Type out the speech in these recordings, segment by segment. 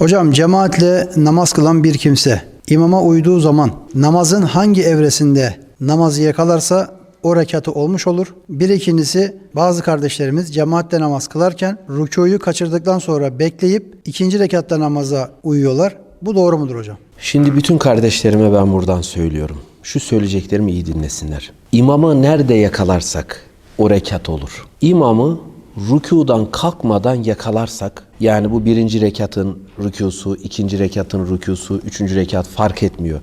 Hocam cemaatle namaz kılan bir kimse imama uyduğu zaman namazın hangi evresinde namazı yakalarsa o rekatı olmuş olur. Bir ikincisi bazı kardeşlerimiz cemaatle namaz kılarken rükuyu kaçırdıktan sonra bekleyip ikinci rekatta namaza uyuyorlar. Bu doğru mudur hocam? Şimdi bütün kardeşlerime ben buradan söylüyorum. Şu söyleyeceklerimi iyi dinlesinler. İmamı nerede yakalarsak o rekat olur. İmamı rükudan kalkmadan yakalarsak yani bu birinci rekatın rükusu, ikinci rekatın rükusu, üçüncü rekat fark etmiyor.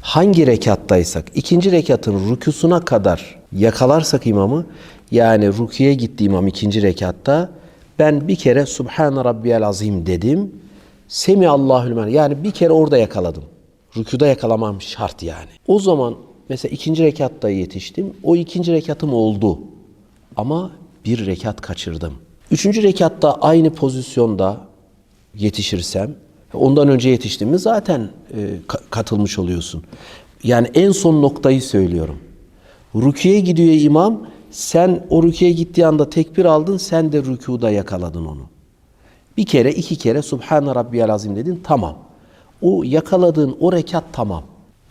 Hangi rekattaysak ikinci rekatın rükusuna kadar yakalarsak imamı yani rüküye gitti imam ikinci rekatta ben bir kere Subhan Rabbiyal Azim dedim. Semi Allahül. Yani bir kere orada yakaladım. Rükuda yakalamam şart yani. O zaman mesela ikinci rekatta yetiştim. O ikinci rekatım oldu. Ama bir rekat kaçırdım. Üçüncü rekatta aynı pozisyonda yetişirsem, ondan önce yetiştim mi zaten e, ka- katılmış oluyorsun. Yani en son noktayı söylüyorum. Rüküye gidiyor imam, sen o rüküye gittiği anda tekbir aldın, sen de rükuda yakaladın onu. Bir kere, iki kere Subhane Rabbiyal Azim dedin, tamam. O yakaladığın o rekat tamam.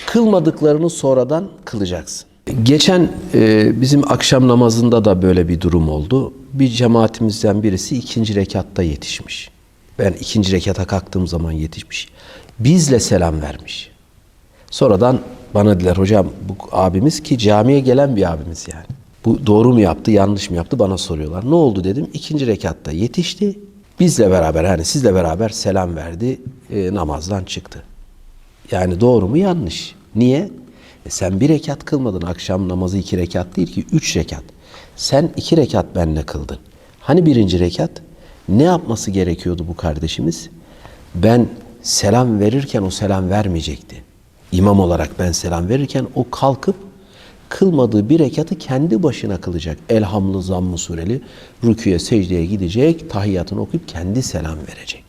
Kılmadıklarını sonradan kılacaksın. Geçen e, bizim akşam namazında da böyle bir durum oldu. Bir cemaatimizden birisi ikinci rekatta yetişmiş. Ben ikinci rekata kalktığım zaman yetişmiş. Bizle selam vermiş. Sonradan bana dediler hocam bu abimiz ki camiye gelen bir abimiz yani. Bu doğru mu yaptı, yanlış mı yaptı bana soruyorlar. Ne oldu dedim. İkinci rekatta yetişti. Bizle beraber hani sizle beraber selam verdi, e, namazdan çıktı. Yani doğru mu yanlış? Niye? E sen bir rekat kılmadın. Akşam namazı iki rekat değil ki üç rekat. Sen iki rekat benle kıldın. Hani birinci rekat? Ne yapması gerekiyordu bu kardeşimiz? Ben selam verirken o selam vermeyecekti. İmam olarak ben selam verirken o kalkıp kılmadığı bir rekatı kendi başına kılacak. Elhamlı zammı sureli rüküye secdeye gidecek, tahiyyatını okuyup kendi selam verecek.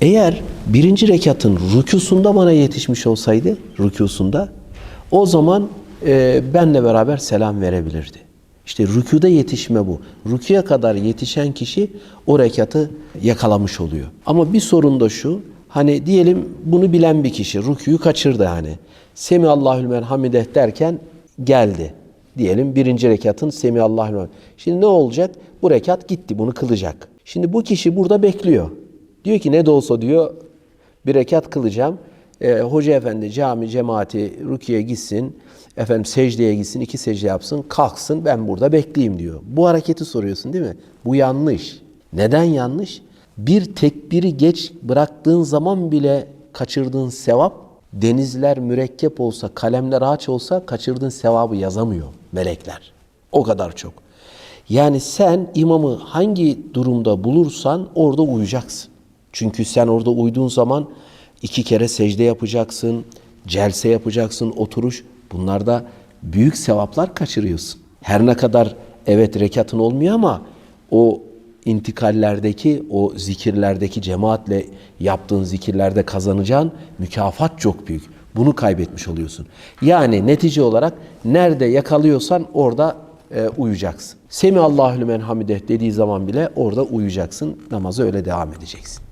Eğer birinci rekatın rükûsunda bana yetişmiş olsaydı, rükûsunda, o zaman e, benle beraber selam verebilirdi. İşte rükûda yetişme bu. Rüküye kadar yetişen kişi o rekatı yakalamış oluyor. Ama bir sorun da şu, hani diyelim bunu bilen bir kişi rüküyü kaçırdı hani. Semi Allahül men hamideh derken geldi. Diyelim birinci rekatın Semi Allahül. Şimdi ne olacak? Bu rekat gitti, bunu kılacak. Şimdi bu kişi burada bekliyor. Diyor ki ne de olsa diyor bir rekat kılacağım. Ee, Hoca efendi cami cemaati rüküye gitsin. Efendim secdeye gitsin, iki secde yapsın, kalksın ben burada bekleyeyim diyor. Bu hareketi soruyorsun değil mi? Bu yanlış. Neden yanlış? Bir tekbiri geç bıraktığın zaman bile kaçırdığın sevap denizler mürekkep olsa, kalemler ağaç olsa kaçırdığın sevabı yazamıyor melekler. O kadar çok. Yani sen imamı hangi durumda bulursan orada uyuyacaksın. Çünkü sen orada uyduğun zaman iki kere secde yapacaksın, celse yapacaksın, oturuş. Bunlarda büyük sevaplar kaçırıyorsun. Her ne kadar evet rekatın olmuyor ama o intikallerdeki, o zikirlerdeki cemaatle yaptığın zikirlerde kazanacağın mükafat çok büyük. Bunu kaybetmiş oluyorsun. Yani netice olarak nerede yakalıyorsan orada e, uyuyacaksın. Semi Allahü men hamideh dediği zaman bile orada uyuyacaksın. Namaza öyle devam edeceksin.